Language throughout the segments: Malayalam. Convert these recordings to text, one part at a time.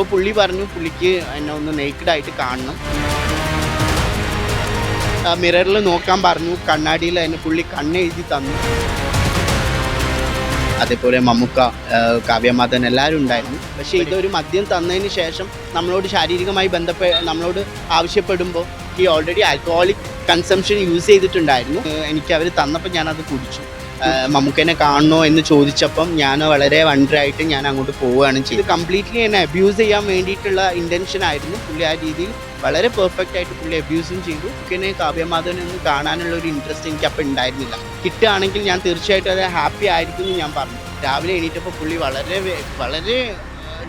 അപ്പോൾ പുള്ളി പറഞ്ഞു പുള്ളിക്ക് എന്നെ ഒന്ന് ആയിട്ട് കാണണം. മിററിൽ നോക്കാൻ പറഞ്ഞു കണ്ണാടിയിൽ അതിന് പുള്ളി കണ്ണെഴുതി തന്നു. അതേപോലെ മമ്മുക്ക കാവ്യമാതൻ എല്ലാവരും ഉണ്ടായിരുന്നു. പക്ഷേ ഇതൊരു മദ്യം തന്നതിന് ശേഷം നമ്മളോട് ശാരീരികമായി ബന്ധപ്പെ നമ്മളോട് ആവശ്യപ്പെടുമ്പോൾ ഈ ഓൾറെഡി ആൽക്കഹോളിക് കൺസംഷൻ യൂസ് ചെയ്തിട്ടുണ്ടായിരുന്നു. എനിക്ക് അവർ തന്നപ്പോൾ ഞാനത് കുടിച്ചു. മമ്മൂക്കനെ കാണണോ എന്ന് ചോദിച്ചപ്പം ഞാൻ വളരെ വണ്ടറായിട്ട് ഞാൻ അങ്ങോട്ട് പോവുകയാണ് ചെയ്തത്. കംപ്ലീറ്റ്ലി എന്നെ അബ്യൂസ് ചെയ്യാൻ വേണ്ടിയിട്ടുള്ള ഇന്റൻഷൻ ആയിരുന്നു. പുള്ളി ആ രീതിയിൽ വളരെ പെർഫെക്റ്റ് ആയിട്ട് പുള്ളി അബ്യൂസും ചെയ്തു. പിന്നെ കാവ്യമാധവനെ ഒന്ന് കാണാനുള്ള ഒരു ഇൻട്രസ്റ്റ് എനിക്ക് അപ്പം ഉണ്ടായിരുന്നില്ല. കിട്ടുകയാണെങ്കിൽ ഞാൻ തീർച്ചയായിട്ടും അത് ഹാപ്പി ആയിരിക്കും എന്ന് ഞാൻ പറഞ്ഞു. രാവിലെ എണീറ്റപ്പോൾ പുള്ളി വളരെ വളരെ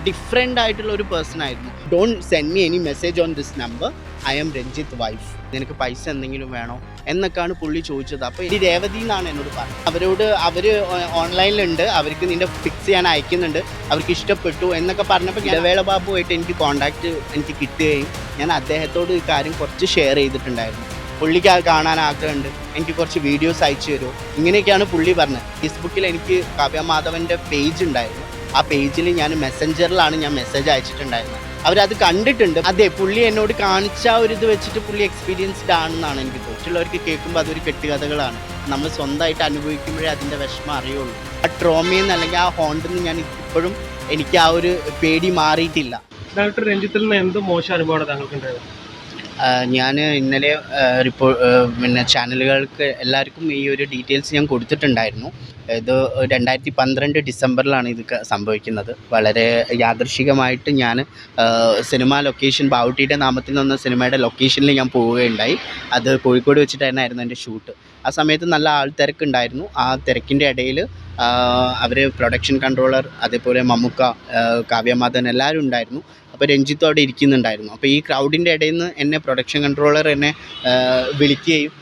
ഡിഫറെന്റ് ആയിട്ടുള്ള ഒരു പേഴ്സൺ ആയിരുന്നു. Don't send me any message on this number I'm Ranjith wife നിനക്ക് പൈസ എന്തെങ്കിലും വേണോ? എന്നൊക്കെയാണ് പുള്ളി ചോദിച്ചത്. അപ്പോൾ ഈ രേവതി എന്നാണ് എന്നോട് പറഞ്ഞത്. അവരോട് അവർ ഓൺലൈനിലുണ്ട്. അവർക്ക് നിന്റെ ഫിക്സ് ചെയ്യാൻ അയക്കുന്നുണ്ട്. അവർക്ക് ഇഷ്ടപ്പെട്ടു എന്നൊക്കെ പറഞ്ഞപ്പോൾ ഇടവേള ബാബുമായിട്ട് എനിക്ക് കോണ്ടാക്ട് എനിക്ക് കിട്ടുകയും ഞാൻ അദ്ദേഹത്തോട് ഈ കാര്യം കുറച്ച് ഷെയർ ചെയ്തിട്ടുണ്ടായിരുന്നു. പുള്ളിക്ക് അത് കാണാൻ ആഗ്രഹമുണ്ട്. എനിക്ക് കുറച്ച് വീഡിയോസ് അയച്ചു തരുമോ? ഇങ്ങനെയൊക്കെയാണ് പുള്ളി പറഞ്ഞത്. ഫേസ്ബുക്കിൽ എനിക്ക് കാവ്യ മാധവന്റെ പേജ് ഉണ്ടായിരുന്നു. ആ പേജിൽ ഞാൻ മെസ്സഞ്ചറിലാണ് ഞാൻ മെസ്സേജ് അയച്ചിട്ടുണ്ടായിരുന്നത് അവരത് കണ്ടിട്ടുണ്ട്. അതെ പുള്ളി എന്നോട് കാണിച്ച ഒരു ഇത് വെച്ചിട്ട് പുള്ളി എക്സ്പീരിയൻസ്ഡ് ആണെന്നാണ് എനിക്ക് മറ്റുള്ളവർക്ക് കേൾക്കുമ്പോൾ അതൊരു കെട്ടുകഥകളാണ്. നമ്മൾ സ്വന്തമായിട്ട് അനുഭവിക്കുമ്പോഴേ അതിന്റെ വിഷമം അറിയുള്ളൂ. ആ ട്രോമയിൽ അല്ലെങ്കിൽ ആ ഹോണ്ടിൽ നിന്ന് ഞാൻ ഇപ്പോഴും എനിക്ക് ആ ഒരു പേടി മാറിയിട്ടില്ല. ഡോക്ടർ രഞ്ജിത്തിൽ നിന്ന് എന്ത് മോശം അനുഭവമാണ് താങ്കൾക്ക് ഉണ്ടായത് ഞാൻ ഇന്നലെ റിപ്പോ പിന്നെ ചാനലുകൾക്ക് എല്ലാവർക്കും ഈ ഒരു ഡീറ്റെയിൽസ് ഞാൻ കൊടുത്തിട്ടുണ്ടായിരുന്നു. ഇത് രണ്ടായിരത്തി പന്ത്രണ്ട് ഡിസംബറിലാണ് ഇത് സംഭവിക്കുന്നത്. വളരെ യാദൃശികമായിട്ട് ഞാൻ സിനിമ ലൊക്കേഷൻ ബാവുട്ടിയുടെ നാമത്തിൽ നിന്ന സിനിമയുടെ ലൊക്കേഷനിൽ ഞാൻ പോവുകയുണ്ടായി. അത് കോഴിക്കോട് വെച്ചിട്ടായിരുന്നു എന്റെ ഷൂട്ട് ആ സമയത്ത് നല്ല ആൾ തിരക്കുണ്ടായിരുന്നു. ആ തിരക്കിന്റെ ഇടയിൽ അവർ പ്രൊഡക്ഷൻ കൺട്രോളർ അതേപോലെ മമ്മുക്ക കാവ്യമാധൻ എല്ലാവരും ഉണ്ടായിരുന്നു. അപ്പോൾ രഞ്ജിത്തും അവിടെ ഇരിക്കുന്നുണ്ടായിരുന്നു. അപ്പോൾ ഈ ക്രൗഡിന്റെ ഇടയിൽ നിന്ന് എന്നെ പ്രൊഡക്ഷൻ കൺട്രോളർ എന്നെ വിളിക്കുകയും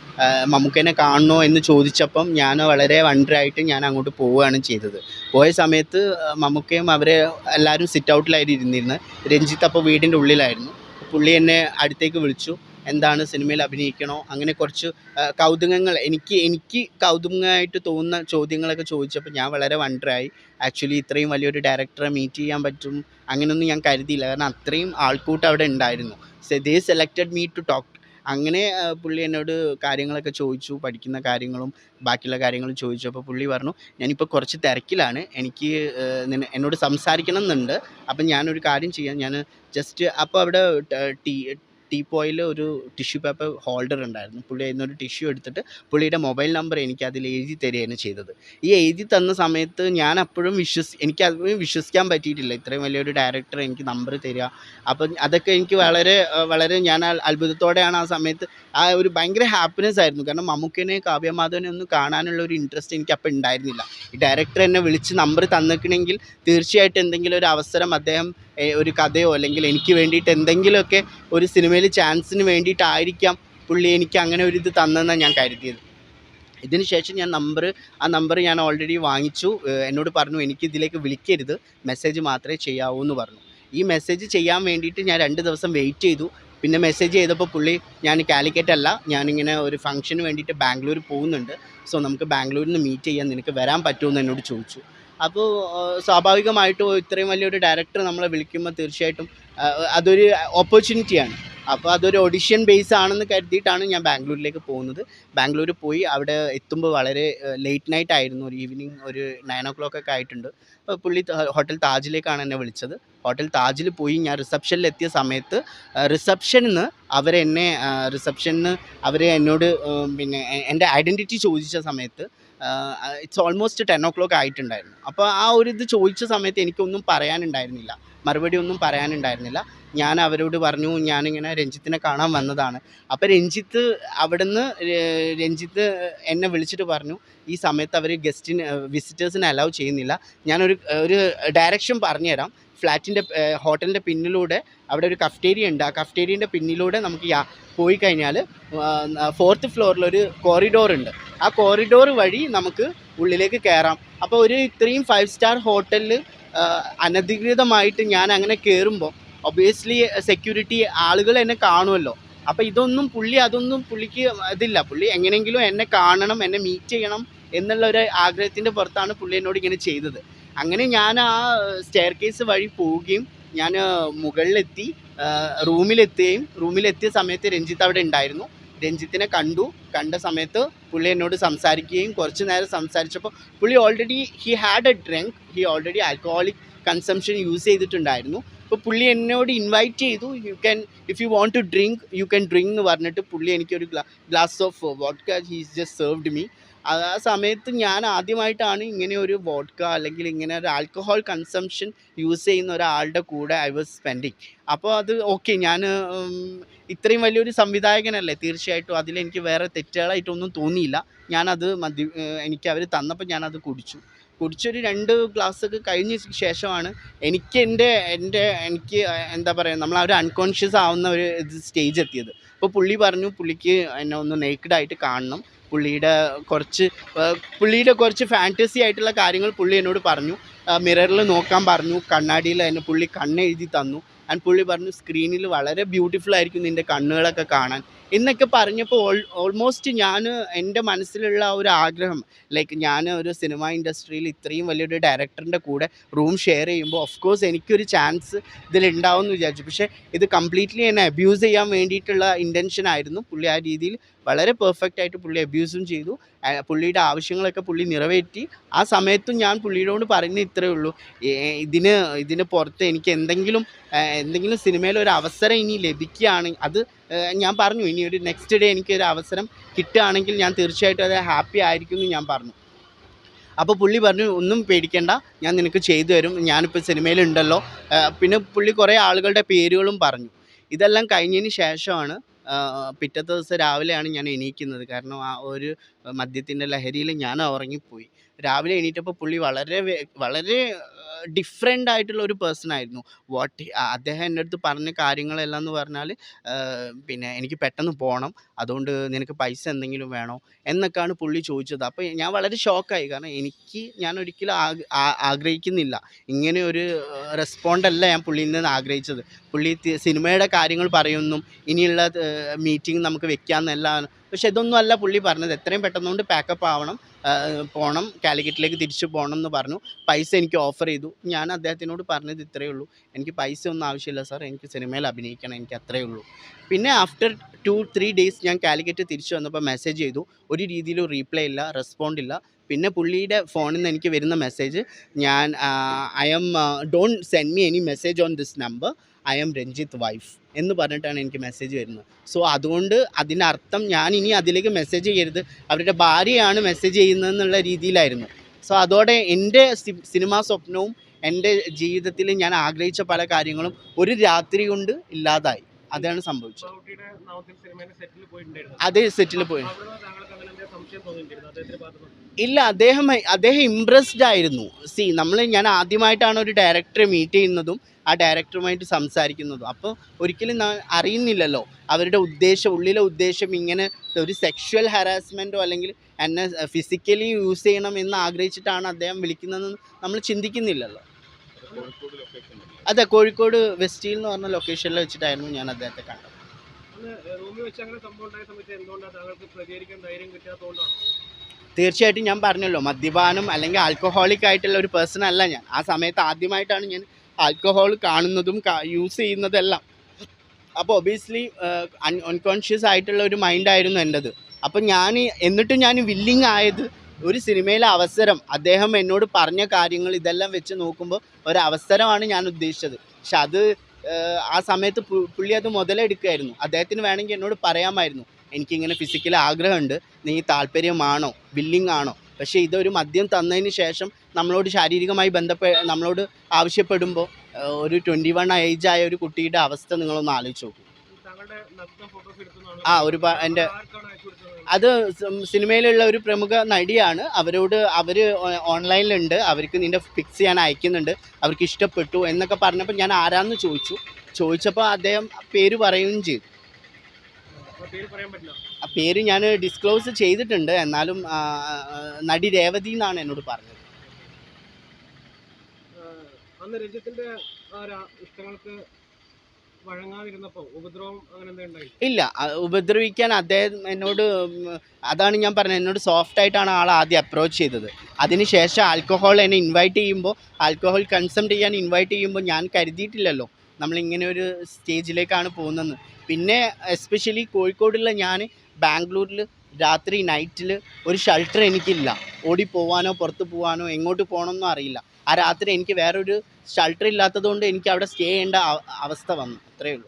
മമ്മൂക്കെന്നെ മമ്മൂക്കനെ കാണണോ എന്ന് ചോദിച്ചപ്പം ഞാൻ വളരെ വണ്ടറായിട്ട് ഞാൻ അങ്ങോട്ട് പോവുകയാണ് ചെയ്തത്. പോയ സമയത്ത് മമ്മൂക്കയും അവരെ എല്ലാവരും സിറ്റ് ഔട്ടിലായിരുന്നു ഇരുന്നിരുന്നത് രഞ്ജിത്ത് അപ്പോൾ വീടിന്റെ ഉള്ളിലായിരുന്നു. പുള്ളി എന്നെ അടുത്തേക്ക് വിളിച്ചു. എന്താണ് സിനിമയിൽ അഭിനയിക്കണോ? അങ്ങനെ കുറച്ച് കൗതുകങ്ങൾ. എനിക്ക് എനിക്ക് കൗതുകമായിട്ട് തോന്നുന്ന ചോദ്യങ്ങളൊക്കെ ചോദിച്ചപ്പോൾ ഞാൻ വളരെ വണ്ടറായി. ആക്ച്വലി ഇത്രയും വലിയൊരു ഡയറക്ടറെ മീറ്റ് ചെയ്യാൻ പറ്റും അങ്ങനെയൊന്നും ഞാൻ കരുതിയില്ല. കാരണം അത്രയും ആൾക്കൂട്ടം അവിടെ ഉണ്ടായിരുന്നു. They selected me to talk. അങ്ങനെ പുള്ളി എന്നോട് കാര്യങ്ങളൊക്കെ ചോദിച്ചു പഠിക്കുന്ന കാര്യങ്ങളും ബാക്കിയുള്ള കാര്യങ്ങളും ചോദിച്ചു അപ്പോൾ പുള്ളി പറഞ്ഞു ഞാനിപ്പോൾ കുറച്ച് തിരക്കിലാണ്. എനിക്ക് എന്നോട് സംസാരിക്കണം എന്നുണ്ട്. അപ്പം ഞാനൊരു കാര്യം ചെയ്യാം. ഞാൻ ജസ്റ്റ് അപ്പോൾ അവിടെ ട- ടീ ടീപ്പോയിൽ ഒരു ടിഷ്യൂ പേപ്പർ ഹോൾഡർ ഉണ്ടായിരുന്നു. പുള്ളി അതിൽ നിന്നൊരു ടിഷ്യൂ എടുത്തിട്ട് പുള്ളിയുടെ മൊബൈൽ നമ്പർ എനിക്ക് അതിൽ എഴുതി തരികയാണ് ചെയ്തത്. ഈ എഴുതി തന്ന സമയത്ത് ഞാൻ അപ്പോഴും വിശ്വസി എനിക്ക് അതും വിശ്വസിക്കാൻ പറ്റിയിട്ടില്ല. ഇത്രയും വലിയൊരു ഡയറക്ടർ എനിക്ക് നമ്പർ തരിക. അപ്പം അതൊക്കെ എനിക്ക് വളരെ വളരെ ഞാൻ അത്ഭുതത്തോടെയാണ് ആ സമയത്ത് ആ ഒരു ഭയങ്കര ഹാപ്പിനെസ് ആയിരുന്നു. കാരണം മമ്മൂക്കനെ കാവ്യമാധവനെ ഒന്നും കാണാനുള്ള ഒരു ഇൻട്രസ്റ്റ് എനിക്ക് അപ്പം ഉണ്ടായിരുന്നില്ല ഈ ഡയറക്ടർ എന്നെ വിളിച്ച് നമ്പർ തന്നിക്കണമെങ്കിൽ തീർച്ചയായിട്ടും എന്തെങ്കിലും ഒരു അവസരം അദ്ദേഹം ഒരു കഥയോ അല്ലെങ്കിൽ എനിക്ക് വേണ്ടിയിട്ട് എന്തെങ്കിലുമൊക്കെ ഒരു സിനിമയിൽ ചാൻസിന് വേണ്ടിയിട്ടായിരിക്കാം പുള്ളി എനിക്ക് അങ്ങനെ ഒരു ഇത് തന്നെന്നാണ് ഞാൻ കരുതിയത്. ഇതിന് ശേഷം ഞാൻ നമ്പർ ആ നമ്പർ ഞാൻ ഓൾറെഡി വാങ്ങിച്ചു. എന്നോട് പറഞ്ഞു എനിക്ക് ഇതിലേക്ക് വിളിക്കരുത്. മെസ്സേജ് മാത്രമേ ചെയ്യാവൂ എന്ന് പറഞ്ഞു. ഈ മെസ്സേജ് ചെയ്യാൻ വേണ്ടിയിട്ട് ഞാൻ രണ്ട് ദിവസം വെയിറ്റ് ചെയ്തു. പിന്നെ മെസ്സേജ് ചെയ്തപ്പോൾ പുള്ളി ഞാൻ കാലിക്കറ്റ് അല്ല. ഞാനിങ്ങനെ ഒരു ഫംഗ്ഷന് വേണ്ടിയിട്ട് ബാംഗ്ലൂർ പോകുന്നുണ്ട്. സോ നമുക്ക് ബാംഗ്ലൂരിൽ നിന്ന് മീറ്റ് ചെയ്യാൻ നിനക്ക് വരാൻ പറ്റുമെന്ന് എന്നോട് ചോദിച്ചു. അപ്പോൾ സ്വാഭാവികമായിട്ടും ഇത്രയും വലിയൊരു ഡയറക്ടർ നമ്മളെ വിളിക്കുമ്പോൾ തീർച്ചയായിട്ടും അതൊരു ഓപ്പർച്യൂണിറ്റിയാണ് അപ്പോൾ അതൊരു ഓഡിഷൻ ബേസ് ആണെന്ന് കരുതിയിട്ടാണ് ഞാൻ ബാംഗ്ലൂരിലേക്ക് പോകുന്നത്. ബാംഗ്ലൂർ പോയി അവിടെ എത്തുമ്പോൾ വളരെ ലേറ്റ് നൈറ്റ് ആയിരുന്നു. ഒരു ഈവനിങ് ഒരു നയൻ ഓ ക്ലോക്ക് ഒക്കെ ആയിട്ടുണ്ട്. പുള്ളി ഹോട്ടൽ താജിലേക്കാണ് എന്നെ വിളിച്ചത്. ഹോട്ടൽ താജിൽ പോയി ഞാൻ റിസപ്ഷനിൽ എത്തിയ സമയത്ത് റിസപ്ഷനിൽ നിന്ന് അവരെന്നെ റിസപ്ഷനിൽ അവർ എന്നോട് പിന്നെ എന്റെ ഐഡന്റിറ്റി ചോദിച്ച സമയത്ത് it's almost ten o'clock ആയിട്ടുണ്ടായിരുന്നു. അപ്പോൾ ആ ഒരു ഇത് ചോദിച്ച സമയത്ത് എനിക്കൊന്നും പറയാനുണ്ടായിരുന്നില്ല. മറുപടി ഒന്നും പറയാനുണ്ടായിരുന്നില്ല. ഞാൻ അവരോട് പറഞ്ഞു ഞാനിങ്ങനെ രഞ്ജിത്തിനെ കാണാൻ വന്നതാണ്. അപ്പോൾ രഞ്ജിത്ത് അവിടുന്ന് രഞ്ജിത്ത് എന്നെ വിളിച്ചിട്ട് പറഞ്ഞു ഈ സമയത്ത് അവർ ഗസ്റ്റിന് വിസിറ്റേഴ്സിനെ അലൗ ചെയ്യുന്നില്ല. ഞാനൊരു ഒരു ഡയറക്ഷൻ പറഞ്ഞുതരാം. ഫ്ലാറ്റിന്റെ ഹോട്ടലിന്റെ പിന്നിലൂടെ അവിടെ ഒരു കഫ്റ്റേരിയ ഉണ്ട്. ആ കഫ്റ്റേരിയന്റെ പിന്നിലൂടെ നമുക്ക് യാ പോയി കഴിഞ്ഞാൽ ഫോർത്ത് ഫ്ലോറിലൊരു കോറിഡോർ ഉണ്ട്. ആ കോറിഡോർ വഴി നമുക്ക് ഉള്ളിലേക്ക് കയറാം അപ്പോൾ ഒരു ഇത്രയും ഫൈവ് സ്റ്റാർ ഹോട്ടലിൽ അനധികൃതമായിട്ട് ഞാൻ അങ്ങനെ കയറുമ്പോൾ ഒബിയസ്ലി സെക്യൂരിറ്റി ആളുകൾ എന്നെ കാണുമല്ലോ അപ്പോൾ ഇതൊന്നും പുള്ളി അതൊന്നും പുള്ളിക്ക് ഇതില്ല. പുള്ളി എങ്ങനെയെങ്കിലും എന്നെ കാണണം എന്നെ മീറ്റ് ചെയ്യണം എന്നുള്ള ഒരു ആഗ്രഹത്തിന്റെ പുറത്താണ് പുള്ളി എന്നോട് ഇങ്ങനെ ചെയ്തത്. അങ്ങനെ ഞാൻ ആ സ്റ്റെയർ കേസ് വഴി പോവുകയും ഞാൻ മുകളിലെത്തി റൂമിലെത്തുകയും റൂമിലെത്തിയ സമയത്ത് രഞ്ജിത്ത് അവിടെ ഉണ്ടായിരുന്നു. രഞ്ജിത്തിനെ കണ്ടു. കണ്ട സമയത്ത് പുള്ളി എന്നോട് സംസാരിക്കുകയും കുറച്ച് നേരം സംസാരിച്ചപ്പോൾ പുള്ളി already he had a drink he already alcoholic consumption use ചെയ്തിട്ടുണ്ടായിരുന്നു. അപ്പോൾ പുള്ളി എന്നോട് ഇൻവൈറ്റ് ചെയ്തു. You can if you want to drink you can drink എന്ന് പറഞ്ഞിട്ട് പുള്ളി എനിക്കൊരു glass of vodka he's just served me ആ സമയത്ത് ഞാൻ ആദ്യമായിട്ടാണ് ഇങ്ങനെ ഒരു വോഡ്ക അല്ലെങ്കിൽ ഇങ്ങനെ ഒരു ആൽക്കഹോൾ കൺസംഷൻ യൂസ് ചെയ്യുന്ന ഒരാളുടെ കൂടെ ഐ വാസ് സ്പെൻഡിങ് അപ്പോൾ അത് ഓക്കെ ഞാൻ ഇത്രയും വലിയൊരു സംവിധായകനല്ലേ? തീർച്ചയായിട്ടും അതിലെനിക്ക് വേറെ തെറ്റുകളായിട്ടൊന്നും തോന്നിയില്ല. ഞാനത് മദ്യ എനിക്ക് അവർ തന്നപ്പോൾ ഞാനത് കുടിച്ചു. കുടിച്ചൊരു രണ്ട് ഒക്കെ കഴിഞ്ഞ ശേഷമാണ് എനിക്ക് എന്റെ എന്റെ എനിക്ക് എന്താ പറയുക നമ്മൾ ആ ഒരു അൺകോൺഷ്യസ് ആവുന്ന ഒരു സ്റ്റേജ് എത്തിയത്. അപ്പോൾ പുള്ളി പറഞ്ഞു പുള്ളിക്ക് എന്നെ ഒന്ന് നേക്കഡായിട്ട് കാണണം. പുള്ളിയുടെ കുറച്ച് പുള്ളിയുടെ കുറച്ച് ഫാന്റസി ആയിട്ടുള്ള കാര്യങ്ങൾ പുള്ളി എന്നോട് പറഞ്ഞു. മിററിൽ നോക്കാൻ പറഞ്ഞു. കണ്ണാടിയിൽ എന്നെ പുള്ളി കണ്ണ് എഴുതി തന്നു. ആൻഡ് പുള്ളി പറഞ്ഞു സ്ക്രീനിൽ വളരെ ബ്യൂട്ടിഫുൾ ആയിരിക്കും നിന്റെ കണ്ണുകളൊക്കെ കാണാൻ. എന്നൊക്കെ പറഞ്ഞപ്പോൾ ഓൾ ഓൾമോസ്റ്റ് ഞാൻ എന്റെ മനസ്സിലുള്ള ഒരു ആഗ്രഹം ലൈക്ക് ഞാൻ ഒരു സിനിമ ഇൻഡസ്ട്രിയിൽ ഇത്രയും വലിയൊരു ഡയറക്ടറിന്റെ കൂടെ റൂം ഷെയർ ചെയ്യുമ്പോൾ ഓഫ് കോഴ്സ് എനിക്കൊരു ചാൻസ് ഇതിലുണ്ടാവും എന്ന് വിചാരിച്ചു. പക്ഷേ ഇത് കംപ്ലീറ്റ്ലി എന്നെ അബ്യൂസ് ചെയ്യാൻ വേണ്ടിയിട്ടുള്ള ഇന്റൻഷൻ ആയിരുന്നു. പുള്ളി ആ രീതിയിൽ വളരെ പെർഫെക്റ്റ് ആയിട്ട് പുള്ളി അബ്യൂസും ചെയ്തു. പുള്ളിയുടെ ആവശ്യങ്ങളൊക്കെ പുള്ളി നിറവേറ്റി. ആ സമയത്തും ഞാൻ പുള്ളിയോട് പറയുന്നത് ഇത്രയേ ഉള്ളൂ. ഇതിന് ഇതിന് പുറത്ത് എനിക്ക് എന്തെങ്കിലും എന്തെങ്കിലും സിനിമയിൽ ഒരു അവസരം ഇനി ലഭിക്കുകയാണെങ്കിൽ അത് ഞാൻ പറഞ്ഞു. ഇനി ഒരു നെക്സ്റ്റ് ഡേ എനിക്ക് ഒരു അവസരം കിട്ടുകയാണെങ്കിൽ ഞാൻ തീർച്ചയായിട്ടും അത് ഹാപ്പി ആയിരിക്കും എന്ന് ഞാൻ പറഞ്ഞു. അപ്പോൾ പുള്ളി പറഞ്ഞു ഒന്നും പേടിക്കേണ്ട. ഞാൻ നിനക്ക് ചെയ്തു തരും. ഞാനിപ്പോൾ സിനിമയിലുണ്ടല്ലോ പിന്നെ പുള്ളി കുറേ ആളുകളുടെ പേരുകളും പറഞ്ഞു. ഇതെല്ലാം കഴിഞ്ഞതിന് ശേഷമാണ് പിറ്റത്തെ ദിവസം രാവിലെയാണ് ഞാൻ എണീക്കുന്നത്. കാരണം ആ ഒരു മദ്യത്തിന്റെ ലഹരിയിൽ ഞാൻ ഉറങ്ങിപ്പോയി. രാവിലെ എണീറ്റപ്പോൾ പുള്ളി വളരെ വളരെ ഡിഫറെന്റ് ആയിട്ടുള്ള ഒരു പേഴ്സൺ ആയിരുന്നു. വാട്ട് അദ്ദേഹം എന്റെ അടുത്ത് പറഞ്ഞ കാര്യങ്ങളെല്ലാം എന്ന് പറഞ്ഞാൽ പിന്നെ എനിക്ക് പെട്ടെന്ന് പോകണം അതുകൊണ്ട് നിനക്ക് പൈസ എന്തെങ്കിലും വേണോ? എന്നൊക്കെയാണ് പുള്ളി ചോദിച്ചത്. അപ്പോൾ ഞാൻ വളരെ ഷോക്കായി കാരണം എനിക്ക് ഞാൻ ഒരിക്കലും ആഗ്രഹിക്കുന്നില്ല. ഇങ്ങനെ ഒരു റെസ്പോണ്ടല്ല ഞാൻ പുള്ളിയിൽ നിന്ന് ആഗ്രഹിച്ചത്. പുള്ളി സിനിമയുടെ കാര്യങ്ങൾ പറയുന്നു. ഇനിയുള്ള മീറ്റിംഗ് നമുക്ക് വെക്കാമെന്നല്ല പക്ഷെ ഇതൊന്നും അല്ല പുള്ളി പറഞ്ഞത്. എത്രയും പെട്ടെന്നുകൊണ്ട് പാക്കപ്പ് ആവണം. പോകണം കാലിക്കറ്റിലേക്ക് തിരിച്ചു പോകണം എന്ന് പറഞ്ഞു. പൈസ എനിക്ക് ഓഫർ ചെയ്തു. ഞാൻ അദ്ദേഹത്തിനോട് പറഞ്ഞത് ഇത്രയേ ഉള്ളൂ. എനിക്ക് പൈസ ഒന്നും ആവശ്യമില്ല സാർ എനിക്ക് സിനിമയിൽ അഭിനയിക്കണം. എനിക്ക് അത്രയേ ഉള്ളൂ. പിന്നെ ആഫ്റ്റർ ടു ത്രീ ഡേയ്സ് ഞാൻ കാലിക്കറ്റ് തിരിച്ചു വന്നപ്പോൾ മെസ്സേജ് ചെയ്തു. ഒരു രീതിയിലും റീപ്ലൈ ഇല്ല റെസ്പോണ്ട് ഇല്ല. പിന്നെ പുള്ളിയുടെ ഫോണിൽ നിന്ന് എനിക്ക് വരുന്ന മെസ്സേജ് ഞാൻ I'm don't send me any message on this number I'm Ranjith wife എന്ന് പറഞ്ഞിട്ടാണ് എനിക്ക് മെസ്സേജ് വരുന്നത്. സോ അതുകൊണ്ട് അതിനർത്ഥം അർത്ഥം ഞാൻ ഇനി അതിലേക്ക് മെസ്സേജ് ചെയ്യരുത്. അവരുടെ ഭാര്യയാണ് മെസ്സേജ് ചെയ്യുന്നതെന്നുള്ള രീതിയിലായിരുന്നു. സോ അതോടെ എന്റെ സിനിമാ സ്വപ്നവും എന്റെ ജീവിതത്തിൽ ഞാൻ ആഗ്രഹിച്ച പല കാര്യങ്ങളും ഒരു രാത്രി കൊണ്ട് ഇല്ലാതായി. അതാണ് സംഭവിച്ചത്. അതേ സെറ്റിൽ പോയി. ഇല്ല അദ്ദേഹം അദ്ദേഹം ഇമ്പ്രസ്ഡ് ആയിരുന്നു. സി നമ്മൾ ഞാൻ ആദ്യമായിട്ടാണ് ഒരു ഡയറക്ടറെ മീറ്റ് ചെയ്യുന്നതും ആ ഡയറക്ടറുമായിട്ട് സംസാരിക്കുന്നതും. അപ്പോൾ ഒരിക്കലും അറിയുന്നില്ലല്ലോ. അവരുടെ ഉദ്ദേശം ഉള്ളിലെ ഉദ്ദേശം ഇങ്ങനെ ഒരു സെക്ഷൽ ഹറാസ്മെന്റോ അല്ലെങ്കിൽ എന്നെ ഫിസിക്കലി യൂസ് ചെയ്യണം എന്ന് ആഗ്രഹിച്ചിട്ടാണ് അദ്ദേഹം വിളിക്കുന്നതെന്ന് നമ്മൾ ചിന്തിക്കുന്നില്ലല്ലോ. അതെ കോഴിക്കോട് വെസ്റ്റിൽ എന്ന് പറഞ്ഞ ലൊക്കേഷനിൽ വെച്ചിട്ടായിരുന്നു ഞാൻ അദ്ദേഹത്തെ കണ്ടത്. റൂമിൽ വെച്ച് അങ്ങനെ സംഭവം ഉണ്ടായ സമയത്ത് എന്തുകൊണ്ടാണ് താങ്കൾക്ക് പ്രതികരിക്കാൻ ധൈര്യം കിട്ടാത്തതുകൊണ്ടാണ്? തീർച്ചയായിട്ടും ഞാൻ പറഞ്ഞല്ലോ മദ്യപാനം അല്ലെങ്കിൽ ആൽക്കഹോളിക് ആയിട്ടുള്ള ഒരു പേഴ്സൺ അല്ല ഞാൻ. ആ സമയത്ത് ആദ്യമായിട്ടാണ് ഞാൻ ആൽക്കഹോൾ കാണുന്നതും യൂസ് ചെയ്യുന്നതെല്ലാം. അപ്പോൾ ഒബിയസ്ലി അൺകോൺഷ്യസ് ആയിട്ടുള്ള ഒരു മൈൻഡായിരുന്നു എന്റെത് അപ്പം ഞാൻ എന്നിട്ടും ഞാൻ വില്ലിങ് ആയത് ഒരു സിനിമയിലെ അവസരം അദ്ദേഹം എന്നോട് പറഞ്ഞ കാര്യങ്ങൾ ഇതെല്ലാം വെച്ച് നോക്കുമ്പോൾ ഒരു അവസരമാണ് ഞാൻ ഉദ്ദേശിച്ചത്. പക്ഷെ അത് ആ സമയത്ത് പുള്ളി അത് മുതലെടുക്കുമായിരുന്നു അദ്ദേഹത്തിന് വേണമെങ്കിൽ എന്നോട് പറയാമായിരുന്നു. എനിക്കിങ്ങനെ ഫിസിക്കൽ ആഗ്രഹമുണ്ട്. നീ താല്പര്യമാണോ? ബില്ലിംഗ് ആണോ? പക്ഷേ ഇതൊരു മദ്യം തന്നതിന് ശേഷം നമ്മളോട് ശാരീരികമായി ബന്ധപ്പെ നമ്മളോട് ആവശ്യപ്പെടുമ്പോൾ ഒരു ട്വന്റി വൺ ഏജായ ആയ ഒരു കുട്ടിയുടെ അവസ്ഥ നിങ്ങളൊന്ന് ആലോചിച്ച് നോക്കൂ. ആ ഒരു എന്റെ അത് സിനിമയിലുള്ള ഒരു പ്രമുഖ നടിയാണ്. അവരോട് അവർ ഓൺലൈനിലുണ്ട്. അവർക്ക് നിന്റെ ഫിക്സ് ചെയ്യാൻ അയക്കുന്നുണ്ട്. അവർക്ക് ഇഷ്ടപ്പെട്ടു എന്നൊക്കെ പറഞ്ഞപ്പോൾ ഞാൻ ആരാന്ന് ചോദിച്ചു. ചോദിച്ചപ്പോൾ അദ്ദേഹം പേര് പറയുകയും ചെയ്തു അപ്പൊ പേര് പറയാൻ പറ്റില്ല ആ പേര് ഞാൻ ഡിസ്ക്ലോസ് ചെയ്തിട്ടുണ്ട്. എന്നാലും നടി രേവതി എന്നാണ് എന്നോട് പറഞ്ഞത്. അന്ന് രഞ്ജിത്തിന്റെ ഇഷ്ടങ്ങൾക്ക് ഇല്ല ഉപദ്രവിക്കാൻ അദ്ദേഹം എന്നോട് അതാണ് ഞാൻ പറഞ്ഞത്. എന്നോട് സോഫ്റ്റ് ആയിട്ടാണ് ആൾ ആദ്യം അപ്രോച്ച് ചെയ്തത്. അതിനുശേഷം ആൽക്കഹോൾ എന്നെ ഇൻവൈറ്റ് ചെയ്യുമ്പോൾ ആൽക്കഹോൾ കൺസംപ്റ്റ് ചെയ്യാൻ ഇൻവൈറ്റ് ചെയ്യുമ്പോൾ ഞാൻ കരുതിയിട്ടില്ലല്ലോ. നമ്മളിങ്ങനെ ഒരു സ്റ്റേജിലേക്കാണ് പോകുന്നതെന്ന് പിന്നെ എസ്പെഷ്യലി കോഴിക്കോടുള്ള ഞാൻ ബാംഗ്ലൂരിൽ രാത്രി നൈറ്റിൽ ഒരു ഷെൽട്ടർ എനിക്കില്ല. ഓടി പോവാനോ പുറത്ത് പോകാനോ എങ്ങോട്ട് പോകണമെന്നോ അറിയില്ല. ആ രാത്രി എനിക്ക് വേറൊരു ഷെൽട്ടർ ഇല്ലാത്തതുകൊണ്ട് എനിക്ക് അവിടെ സ്റ്റേ ചെയ്യേണ്ട അവസ്ഥ വന്നു. അത്രയേ ഉള്ളൂ.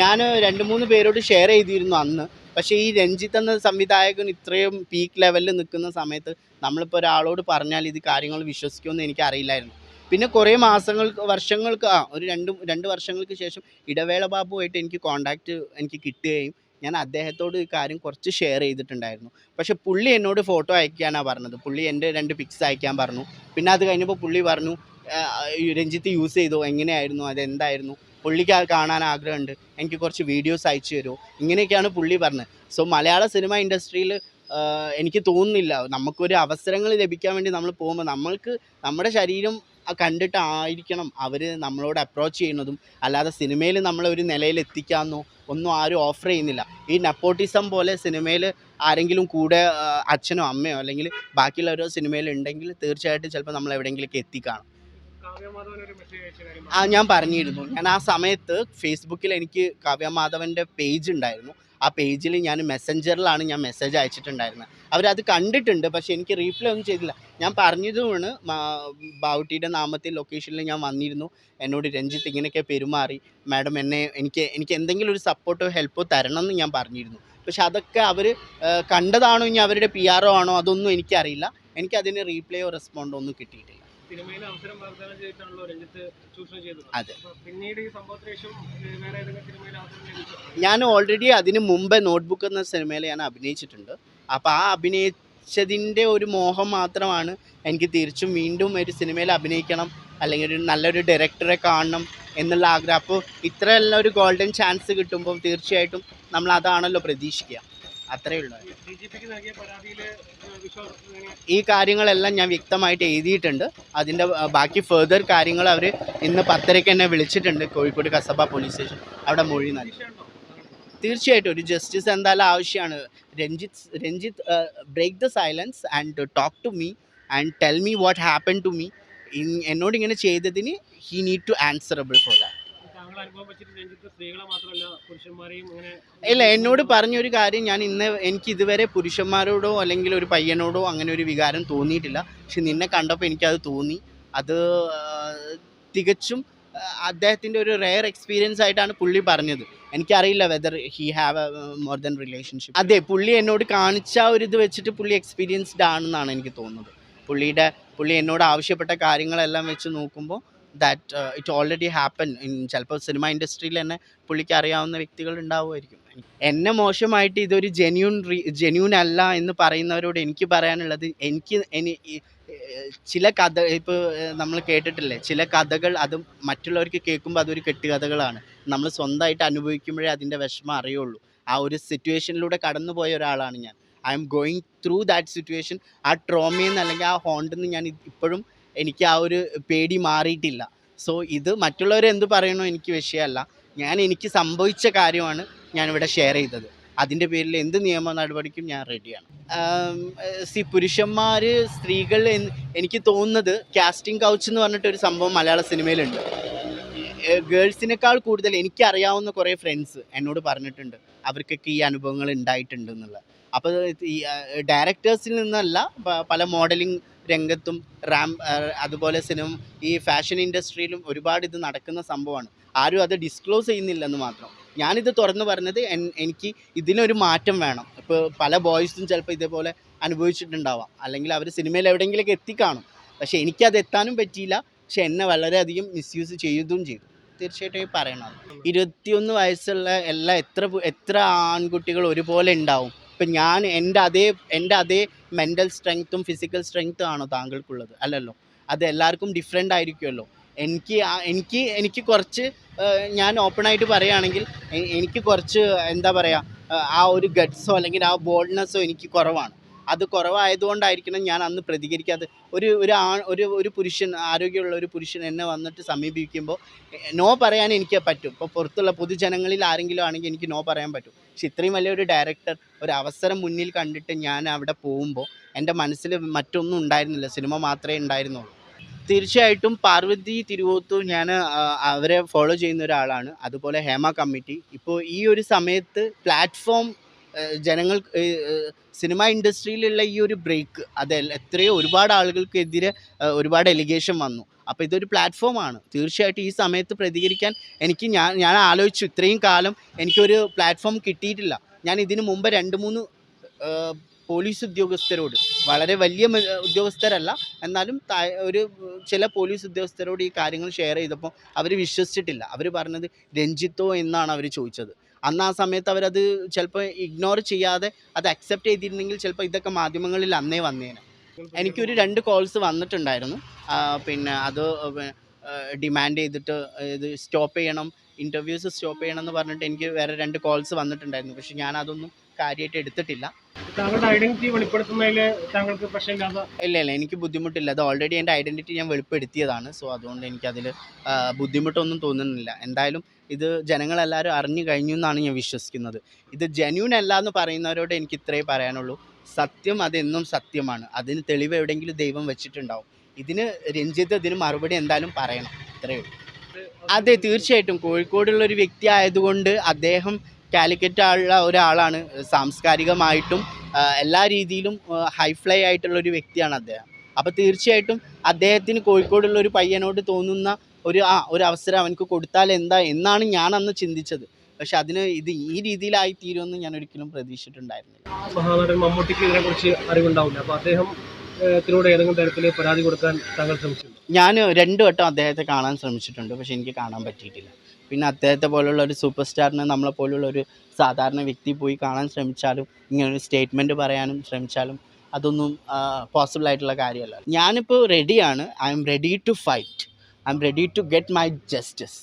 ഞാൻ രണ്ട് മൂന്ന് പേരോട് ഷെയർ ചെയ്തിരുന്നു അന്ന്. പക്ഷേ ഈ രഞ്ജിത്ത് എന്ന സംവിധായകൻ ഇത്രയും പീക്ക് ലെവലിൽ നിൽക്കുന്ന സമയത്ത് നമ്മളിപ്പോൾ ഒരാളോട് പറഞ്ഞാൽ ഇത് കാര്യങ്ങൾ വിശ്വസിക്കുമെന്ന് എനിക്ക് അറിയില്ലായിരുന്നു പിന്നെ കുറേ മാസങ്ങൾക്ക് വർഷങ്ങൾക്ക് ആ ഒരു രണ്ട് രണ്ട് വർഷങ്ങൾക്ക് ശേഷം ഇടവേള ബാബുമായിട്ട് എനിക്ക് കോണ്ടാക്റ്റ് എനിക്ക് കിട്ടുകയും ഞാൻ അദ്ദേഹത്തോട് ഈ കാര്യം കുറച്ച് ഷെയർ ചെയ്തിട്ടുണ്ടായിരുന്നു. പക്ഷെ പുള്ളി എന്നോട് ഫോട്ടോ അയക്കാനാണ് പറഞ്ഞത്. പുള്ളി എന്റെ രണ്ട് പിക്സ് അയക്കാൻ പറഞ്ഞു. പിന്നെ അത് കഴിഞ്ഞപ്പോൾ പുള്ളി പറഞ്ഞു "ആ, ഈ രഞ്ജിത്ത് യൂസ് ചെയ്തോ? എങ്ങനെയായിരുന്നു? അതെന്തായിരുന്നു? പുള്ളിക്ക് കാണാൻ ആഗ്രഹമുണ്ട്. എനിക്ക് കുറച്ച് വീഡിയോസ് അയച്ചു തരുമോ? ഇങ്ങനെയൊക്കെയാണ് പുള്ളി പറഞ്ഞത്. സോ മലയാള സിനിമ ഇൻഡസ്ട്രിയിൽ എനിക്ക് തോന്നുന്നില്ല. നമുക്കൊരു അവസരങ്ങൾ ലഭിക്കാൻ വേണ്ടി നമ്മൾ പോകുമ്പോൾ നമ്മൾക്ക് നമ്മുടെ ശരീരം കണ്ടിട്ടായിരിക്കണം അവർ നമ്മളോട് അപ്രോച്ച് ചെയ്യുന്നതും. അല്ലാതെ സിനിമയിൽ നമ്മളെ ഒരു നിലയിൽ എത്തിക്കാമെന്നോ ഒന്നും ആരും ഓഫർ ചെയ്യുന്നില്ല. ഈ നെപ്പോട്ടിസം പോലെ സിനിമയിൽ ആരെങ്കിലും കൂടെ അച്ഛനോ അമ്മയോ അല്ലെങ്കിൽ ബാക്കിയുള്ളവരോ സിനിമയിൽ ഉണ്ടെങ്കിൽ തീർച്ചയായിട്ടും ചിലപ്പോൾ നമ്മൾ എവിടെയെങ്കിലൊക്കെ എത്തിക്കാണും. ആ ഞാൻ പറഞ്ഞിരുന്നു. ഞാൻ ആ സമയത്ത് ഫേസ്ബുക്കിൽ എനിക്ക് കാവ്യ കാവ്യമാധവന്റെ പേജ് ഉണ്ടായിരുന്നു. ആ പേജിൽ ഞാൻ മെസ്സഞ്ചറിലാണ് ഞാൻ മെസ്സേജ് അയച്ചിട്ടുണ്ടായിരുന്നത്. അവരത് കണ്ടിട്ടുണ്ട് പക്ഷേ എനിക്ക് റീപ്ലൈ ഒന്നും ചെയ്തില്ല. ഞാൻ പറഞ്ഞതുമാണ് ബാവുട്ടിയുടെ നാമത്തിൽ ലൊക്കേഷനിൽ ഞാൻ വന്നിരുന്നു. എന്നോട് രഞ്ജിത്ത് ഇങ്ങനെയൊക്കെ പെരുമാറി. മാഡം എന്നെ എനിക്ക് എനിക്ക് എന്തെങ്കിലും ഒരു സപ്പോർട്ടോ ഹെൽപ്പോ തരണം എന്ന് ഞാൻ പറഞ്ഞിരുന്നു. പക്ഷെ അതൊക്കെ അവർ കണ്ടതാണോ ഇനി അവരുടെ പി ആണോ അതൊന്നും എനിക്കറിയില്ല. എനിക്കതിന് റീപ്ലൈയോ റെസ്പോണ്ടോ ഒന്നും കിട്ടിയിട്ടില്ല. സിനിമയിൽ അവസരം വാഗ്ദാനം ചെയ്തിട്ടാണല്ലോ രഞ്ജിത്ത് ചൂഷണം ചെയ്തത്. അതെ. പിന്നീട് ഈ സംഭവത്തിന് ശേഷം വേറെ ഏതെങ്കിലും സിനിമയിൽ അവസരം ലഭിച്ചോ ഞാൻ ഓൾറെഡി അതിന് മുമ്പ് നോട്ട്ബുക്ക് എന്ന സിനിമയിൽ ഞാൻ അഭിനയിച്ചിട്ടുണ്ട്. അപ്പോൾ ആ അഭിനയിച്ചതിന്റെ ഒരു മോഹം മാത്രമാണ് എനിക്ക് തിരിച്ചും വീണ്ടും ഒരു സിനിമയിൽ അഭിനയിക്കണം അല്ലെങ്കിൽ ഒരു നല്ലൊരു ഡയറക്ടറെ കാണണം എന്നുള്ള ആഗ്രഹം. അപ്പോൾ ഇത്രയെല്ലാം ഒരു ഗോൾഡൻ ചാൻസ് കിട്ടുമ്പോൾ തീർച്ചയായിട്ടും നമ്മൾ അതാണല്ലോ പ്രതീക്ഷിക്കുക. അത്രയേ ഉള്ളൂ. ഈ കാര്യങ്ങളെല്ലാം ഞാൻ വ്യക്തമായിട്ട് എഴുതിയിട്ടുണ്ട്. അതിന്റെ ബാക്കി ഫെർദർ കാര്യങ്ങൾ അവർ ഇന്ന് പത്തരയ്ക്ക് എന്നെ വിളിച്ചിട്ടുണ്ട് കോഴിക്കോട് കസബ പോലീസ് സ്റ്റേഷൻ അവിടെ മൊഴി നൽകി. തീർച്ചയായിട്ടും. ഒരു ജസ്റ്റിസ് എന്തായാലും ആവശ്യമാണ്. Ranjith Ranjith break the silence and talk to me and tell me what happen to me എന്നോട് ഇങ്ങനെ ചെയ്തതിന് he need to answerable for that ഇല്ല എന്നോട് പറഞ്ഞൊരു കാര്യം ഞാൻ ഇന്ന് എനിക്ക് ഇതുവരെ പുരുഷന്മാരോടോ അല്ലെങ്കിൽ ഒരു പയ്യനോടോ അങ്ങനെ ഒരു വികാരം തോന്നിയിട്ടില്ല. പക്ഷെ നിന്നെ കണ്ടപ്പോൾ എനിക്കത് തോന്നി. അത് തികച്ചും അദ്ദേഹത്തിന്റെ ഒരു റെയർ എക്സ്പീരിയൻസ് ആയിട്ടാണ് പുള്ളി പറഞ്ഞത്. എനിക്കറിയില്ല whether he have a more than relationship അതെ പുള്ളി എന്നോട് കാണിച്ച ഒരു ഇത് വെച്ചിട്ട് പുള്ളി എക്സ്പീരിയൻസ്ഡ് ആണെന്നാണ് എനിക്ക് തോന്നുന്നത്. പുള്ളിയുടെ പുള്ളി എന്നോട് ആവശ്യപ്പെട്ട കാര്യങ്ങളെല്ലാം വെച്ച് നോക്കുമ്പോൾ that it already happen in ചിലപ്പോൾ സിനിമ ഇൻഡസ്ട്രിയിൽ തന്നെ പുള്ളിക്ക് അറിയാവുന്ന വ്യക്തികൾ ഉണ്ടാവുമായിരിക്കും. എന്നെ മോശമായിട്ട് ഇതൊരു ജെന്യൂൺ ജെന്യൂൺ അല്ല എന്ന് പറയുന്നവരോട് എനിക്ക് പറയാനുള്ളത് എനിക്ക് എനി ചില കഥ ഇപ്പോൾ നമ്മൾ കേട്ടിട്ടില്ലേ? ചില കഥകൾ അത് മറ്റുള്ളവർക്ക് കേൾക്കുമ്പോൾ അതൊരു കെട്ടുകഥകളാണ്. നമ്മൾ സ്വന്തമായിട്ട് അനുഭവിക്കുമ്പോഴേ അതിന്റെ വിഷമം അറിയുള്ളൂ. ആ ഒരു സിറ്റുവേഷനിലൂടെ കടന്നു പോയ ഒരാളാണ് ഞാൻ. I'm going through that situation ആ ട്രോമയിൽ നിന്ന് അല്ലെങ്കിൽ ആ ഹോണ്ടിൽ നിന്ന് ഞാൻ ഇപ്പോഴും എനിക്ക് ആ ഒരു പേടി മാറിയിട്ടില്ല. സോ ഇത് മറ്റുള്ളവർ എന്ത് പറയണോ എനിക്ക് വിഷയമല്ല. ഞാൻ എനിക്ക് സംഭവിച്ച കാര്യമാണ് ഞാനിവിടെ ഷെയർ ചെയ്തത്. അതിന്റെ പേരിൽ എന്ത് നിയമ നടപടിക്കും ഞാൻ റെഡിയാണ് സി പുരുഷന്മാർ സ്ത്രീകൾ എനിക്ക് തോന്നുന്നത് കാസ്റ്റിംഗ് കൗച്ച് എന്ന് പറഞ്ഞിട്ടൊരു സംഭവം മലയാള സിനിമയിലുണ്ട്. ഗേൾസിനേക്കാൾ കൂടുതൽ എനിക്കറിയാവുന്ന കുറേ ഫ്രണ്ട്സ് എന്നോട് പറഞ്ഞിട്ടുണ്ട്. അവർക്കൊക്കെ ഈ അനുഭവങ്ങൾ ഉണ്ടായിട്ടുണ്ട് എന്നുള്ളത്. അപ്പോൾ ഈ ഡയറക്ടേഴ്സിൽ നിന്നല്ല പല മോഡലിംഗ് രംഗത്തും റാം അതുപോലെ സിനിമ ഈ ഫാഷൻ ഇൻഡസ്ട്രിയിലും ഒരുപാട് ഇത് നടക്കുന്ന സംഭവമാണ്. ആരും അത് ഡിസ്ക്ലോസ് ചെയ്യുന്നില്ലെന്ന് മാത്രം. ഞാനിത് തുറന്നു പറഞ്ഞത് എനിക്ക് ഇതിനൊരു മാറ്റം വേണം. ഇപ്പോൾ പല ബോയ്സും ചിലപ്പോൾ ഇതേപോലെ അനുഭവിച്ചിട്ടുണ്ടാവാം. അല്ലെങ്കിൽ അവർ സിനിമയിൽ എവിടെയെങ്കിലൊക്കെ എത്തിക്കാണും. പക്ഷേ എനിക്കത് എത്താനും പറ്റിയില്ല. പക്ഷെ എന്നെ വളരെയധികം മിസ്യൂസ് ചെയ്തും ചെയ്തു. തീർച്ചയായിട്ടും പറയണം ഇരുപത്തിയൊന്ന് വയസ്സുള്ള എല്ലാ എത്ര എത്ര ആൺകുട്ടികൾ ഒരുപോലെ ഉണ്ടാവും? ഇപ്പം ഞാൻ എന്റെ അതേ എന്റെ അതേ മെന്റൽ സ്ട്രെങ്ത്തും ഫിസിക്കൽ സ്ട്രെങ്ത്തും ആണോ താങ്കൾക്കുള്ളത്? അല്ലല്ലോ. അത് എല്ലാവർക്കും ഡിഫറെന്റ് ആയിരിക്കുമല്ലോ. എനിക്ക് എനിക്ക് എനിക്ക് കുറച്ച് ഞാൻ ഓപ്പണായിട്ട് പറയുകയാണെങ്കിൽ എനിക്ക് കുറച്ച് എന്താ പറയുക ആ ഒരു ഗട്ട്സോ അല്ലെങ്കിൽ ആ ബോൾഡ്നെസ്സോ എനിക്ക് കുറവാണ്. അത് കുറവായതുകൊണ്ടായിരിക്കണം ഞാൻ അന്ന് പ്രതികരിക്കാതെ ഒരു ഒരു ആ ഒരു ഒരു പുരുഷൻ ആരോഗ്യമുള്ള ഒരു പുരുഷൻ എന്നെ വന്നിട്ട് സമീപിക്കുമ്പോൾ നോ പറയാൻ എനിക്ക് പറ്റും. ഇപ്പോൾ പുറത്തുള്ള പൊതുജനങ്ങളിൽ ആരെങ്കിലും ആണെങ്കിൽ എനിക്ക് നോ പറയാൻ പറ്റും. പക്ഷെ ഇത്രയും വലിയൊരു ഡയറക്ടർ ഒരു അവസരം മുന്നിൽ കണ്ടിട്ട് ഞാൻ അവിടെ പോകുമ്പോൾ എന്റെ മനസ്സിൽ മറ്റൊന്നും ഉണ്ടായിരുന്നില്ല. സിനിമ മാത്രമേ ഉണ്ടായിരുന്നുള്ളൂ. തീർച്ചയായിട്ടും പാർവതി തിരുവോത്തു ഞാൻ അവരെ ഫോളോ ചെയ്യുന്ന ഒരാളാണ്. അതുപോലെ ഹേമ കമ്മിറ്റി. ഇപ്പോൾ ഈ ഒരു സമയത്ത് പ്ലാറ്റ്ഫോം ജനങ്ങൾ സിനിമ ഇൻഡസ്ട്രിയിലുള്ള ഈ ഒരു ബ്രേക്ക് അത് എത്രയോ ഒരുപാട് ആളുകൾക്കെതിരെ ഒരുപാട് എലിഗേഷൻ വന്നു. അപ്പോൾ ഇതൊരു പ്ലാറ്റ്ഫോമാണ് തീർച്ചയായിട്ടും ഈ സമയത്ത് പ്രതികരിക്കാൻ എനിക്ക് ഞാൻ ഞാൻ ആലോചിച്ചു. ഇത്രയും കാലം എനിക്കൊരു പ്ലാറ്റ്ഫോം കിട്ടിയിട്ടില്ല. ഞാൻ ഇതിനു മുമ്പ് രണ്ട് മൂന്ന് പോലീസ് ഉദ്യോഗസ്ഥരോട് വളരെ വലിയ ഉദ്യോഗസ്ഥരല്ല എന്നാലും ഒരു ചില പോലീസ് ഉദ്യോഗസ്ഥരോട് ഈ കാര്യങ്ങൾ ഷെയർ ചെയ്തപ്പോൾ അവർ വിശ്വസിച്ചിട്ടില്ല. അവർ പറഞ്ഞത് രഞ്ജിത്തോ എന്നാണ് അവർ ചോദിച്ചത്. അന്ന് ആ സമയത്ത് അവരത് ചിലപ്പോൾ ഇഗ്നോർ ചെയ്യാതെ അത് അക്സെപ്റ്റ് ചെയ്തിരുന്നെങ്കിൽ ചിലപ്പോൾ ഇതൊക്കെ മാധ്യമങ്ങളിൽ അന്നേ വന്നേനെ. എനിക്കൊരു രണ്ട് കോൾസ് വന്നിട്ടുണ്ടായിരുന്നു. പിന്നെ അത് ഡിമാൻഡ് ചെയ്തിട്ട് ഇത് സ്റ്റോപ്പ് ചെയ്യണം ഇന്റർവ്യൂസ് സ്റ്റോപ്പ് ചെയ്യണം എന്ന് പറഞ്ഞിട്ട് എനിക്ക് വേറെ രണ്ട് കോൾസ് വന്നിട്ടുണ്ടായിരുന്നു. പക്ഷെ ഞാൻ അതൊന്നും കാര്യമായിട്ട് എടുത്തിട്ടില്ല. താങ്കളുടെ ഐഡന്റിറ്റി വെളിപ്പെടുത്തുന്നതിൽ താങ്കൾക്ക് പ്രശ്നമില്ലാതെ ഇല്ല ഇല്ല എനിക്ക് ബുദ്ധിമുട്ടില്ല. അത് ഓൾറെഡി എന്റെ ഐഡന്റിറ്റി ഞാൻ വെളിപ്പെടുത്തിയതാണ്. സോ അതുകൊണ്ട് എനിക്കതിൽ ബുദ്ധിമുട്ടൊന്നും തോന്നുന്നില്ല. എന്തായാലും ഇത് ജനങ്ങളെല്ലാവരും അറിഞ്ഞു കഴിഞ്ഞു എന്നാണ് ഞാൻ വിശ്വസിക്കുന്നത്. ഇത് ജെന്യൂൻ അല്ല എന്ന് പറയുന്നവരോട് എനിക്ക് ഇത്രേ പറയാനുള്ളൂ. സത്യം അതെന്നും സത്യമാണ്. അതിന് തെളിവ് എവിടെയെങ്കിലും ദൈവം വെച്ചിട്ടുണ്ടാവും. ഇതിന് രഞ്ജിത്ത് ഇതിന് മറുപടി എന്തായാലും പറയണം. ഇത്രയേ ഉള്ളൂ. അതെ തീർച്ചയായിട്ടും. കോഴിക്കോടുള്ള ഒരു വ്യക്തി ആയതുകൊണ്ട് അദ്ദേഹം കാലിക്കറ്റ് ഉള്ള ഒരാളാണ്. സാംസ്കാരികമായിട്ടും എല്ലാ രീതിയിലും ഹൈഫ്ലൈ ആയിട്ടുള്ള ഒരു വ്യക്തിയാണ് അദ്ദേഹം. അപ്പോൾ തീർച്ചയായിട്ടും അദ്ദേഹത്തിന് കോഴിക്കോടുള്ള ഒരു പയ്യനോട് തോന്നുന്ന ഒരു ആ ഒരു അവസരം അവനക്ക് കൊടുത്താൽ എന്താ എന്നാണ് ഞാൻ അന്ന് ചിന്തിച്ചത്. പക്ഷെ അതിന് ഇത് ഈ രീതിയിലായി തീരുമെന്ന് ഞാൻ ഒരിക്കലും പ്രതീക്ഷിച്ചിട്ടുണ്ടായിരുന്നില്ല. മഹാനടൻ മമ്മൂട്ടിക്ക് ഇതിനെക്കുറിച്ച് അറിവുണ്ടാവില്ല. അപ്പോൾ അദ്ദേഹം ഏതെങ്കിലും തരത്തിൽ പരാതി കൊടുക്കാൻ താങ്കൾ ശ്രമിച്ചിട്ടുണ്ട്? ഞാൻ രണ്ടു വട്ടം അദ്ദേഹത്തെ കാണാൻ ശ്രമിച്ചിട്ടുണ്ട്. പക്ഷെ എനിക്ക് കാണാൻ പറ്റിയിട്ടില്ല. പിന്നെ അദ്ദേഹത്തെ പോലുള്ള ഒരു സൂപ്പർ സ്റ്റാറിനെ നമ്മളെ പോലുള്ള ഒരു സാധാരണ വ്യക്തി പോയി കാണാൻ ശ്രമിച്ചാലും ഇങ്ങനെ ഒരു സ്റ്റേറ്റ്മെന്റ് പറയാനും ശ്രമിച്ചാലും അതൊന്നും പോസിബിൾ ആയിട്ടുള്ള കാര്യമല്ല. ഞാനിപ്പോൾ റെഡിയാണ് I'm ready to fight I'm ready to get my justice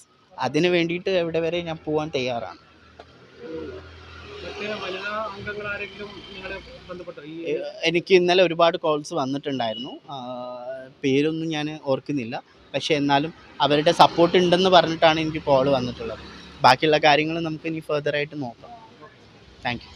അതിന് വേണ്ടിയിട്ട് എവിടെ വരെ ഞാൻ പോകാൻ തയ്യാറാണ്. എനിക്ക് ഇന്നലെ ഒരുപാട് കോൾസ് വന്നിട്ടുണ്ടായിരുന്നു. പേരൊന്നും ഞാൻ ഓർക്കുന്നില്ല. പക്ഷേ എന്നാലും അവരുടെ സപ്പോർട്ട് ഉണ്ടെന്ന് പറഞ്ഞിട്ടാണ് എനിക്ക് കോൾ വന്നിട്ടുള്ളത്. ബാക്കിയുള്ള കാര്യങ്ങൾ നമുക്ക് ഇനി ഫെർദറായിട്ട് നോക്കാം. Thank you